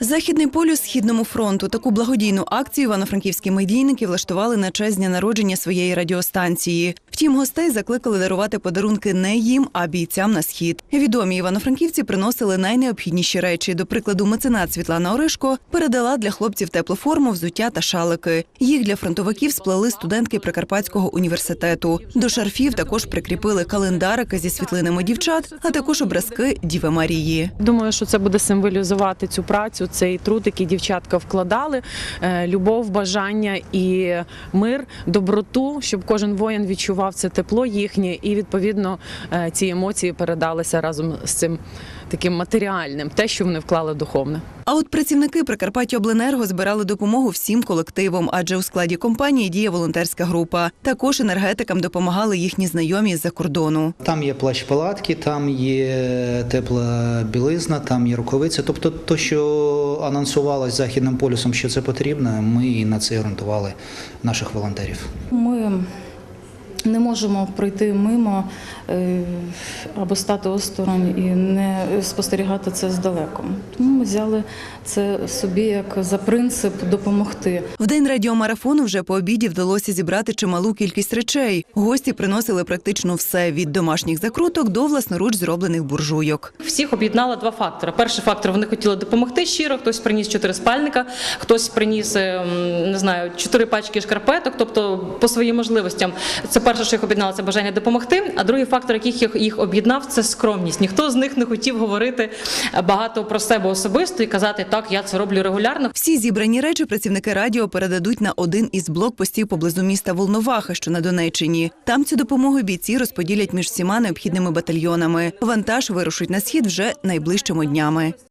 Західний полюс східному фронту. Таку благодійну акцію івано-франківські медійники влаштували на честь дня народження своєї радіостанції. Втім, гостей закликали дарувати подарунки не їм, а бійцям на схід. Відомі івано-франківці приносили найнеобхідніші речі. До прикладу, меценат Світлана Оришко передала для хлопців теплу форму, взуття та шалики. Їх для фронтовиків сплели студентки Прикарпатського університету. До шарфів також прикріпили календарики зі світлинами дівчат, а також образки Діви Марії. Думаю, що це буде символізувати цю працю, цей труд, який дівчатка вкладали, е, любов, бажання і мир, доброту, щоб кожен воїн відчував це тепло їхнє, і відповідно е, ці емоції передалися разом з цим таким матеріальним, те, що вони вклали духовне. А от працівники Прикарпаття Обленерго збирали допомогу всім колективам, адже у складі компанії діє волонтерська група. Також енергетикам допомагали їхні знайомі з-за кордону. Там є плащ палатки, там є тепла білизна, там є рукавиця. Тобто, то, що анонсувалось західним полюсом, що це потрібно, ми і на це орієнтували наших волонтерів. Ми не можемо пройти мимо е, або стати осторонь і не спостерігати це здалеку. Тому ми взяли це собі як за принцип допомогти. В день радіомарафону вже по обіді вдалося зібрати чималу кількість речей. Гості приносили практично все від домашніх закруток до власноруч зроблених буржуйок. Всіх об'єднало два фактори. Перший фактор вони хотіли допомогти щиро. Хтось приніс чотири спальника, хтось приніс ем, не знаю чотири пачки шкарпеток. Тобто, по своїм можливостям, це перше, що їх об'єднало, це бажання допомогти. А другий фактор, який їх, їх об'єднав, це скромність. Ніхто з них не хотів говорити багато про себе особисто і казати, так я це роблю регулярно. Всі зібрані речі працівники радіо передадуть на один із блокпостів поблизу міста Волноваха, що на Донеччині. Там цю допомогу бійці розподілять між всіма необхідними батальйонами. Вантаж вирушить на схід вже найближчими днями.